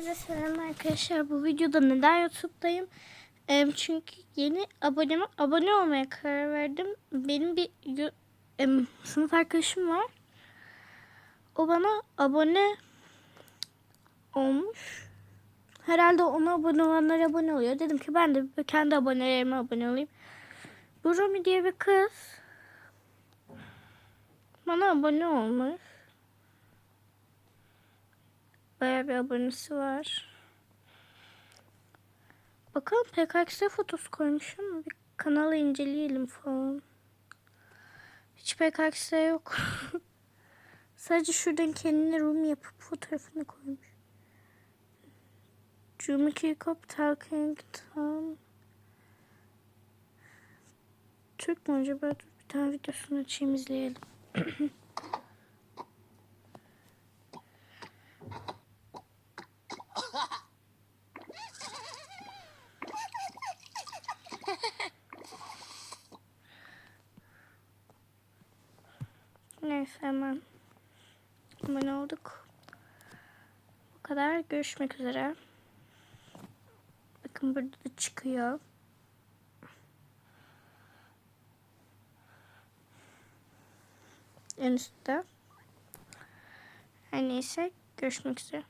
Hepinize selam arkadaşlar. Bu videoda neden YouTube'dayım? Çünkü yeni aboneme abone olmaya karar verdim. Benim bir sınıf arkadaşım var. O bana abone olmuş. Herhalde ona abone olanlar abone oluyor. Dedim ki ben de kendi abonelerime abone olayım. Bu Romi diye bir kız bana abone olmuş. Bayağı bir abonesi var. Bakalım PKX'de fotosu koymuş ama bir kanalı inceleyelim falan. Hiç PKX'de yok. Sadece şuradan kendine room yapıp fotoğrafını koymuş. Jumiki Kop Talking Tom. Türk mü acaba? Bir tane videosunu açayım izleyelim. Neyse hemen abone olduk. Bu kadar. Görüşmek üzere. Bakın burada da çıkıyor. En üstte. Her neyse görüşmek üzere.